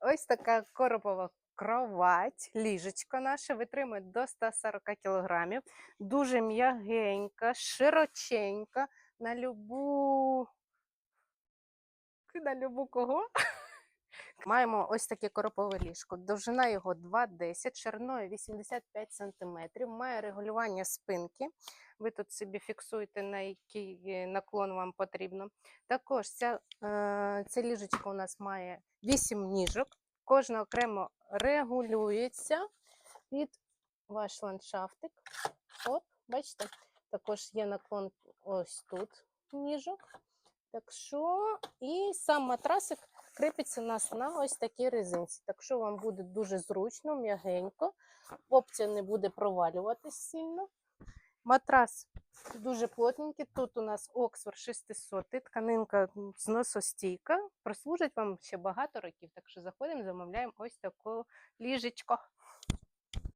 Ось така коропова кровать, ліжечко наше витримує до 140 кг. Дуже м'ягенька, широченька, на любу. На любу кого? Маємо ось таке коропове ліжко. Довжина його 2,10, шириною 85 см. Має регулювання спинки. Ви тут собі фіксуєте, на який наклон вам потрібно. Також ця, е, це ліжечко у нас має 8 ніжок. Кожна окремо регулюється під ваш ландшафтик. От, бачите, також є наклон ось тут ніжок. Так що, і сам матрасик кріпиться у нас на ось такій резинці. Так що вам буде дуже зручно, м'ягенько. Опція не буде провалюватись сильно. Матрас дуже плотненький. Тут у нас Оксфорд 600, тканинка зносостійка. Прослужить вам ще багато років. Так що заходимо, замовляємо ось таке ліжечко.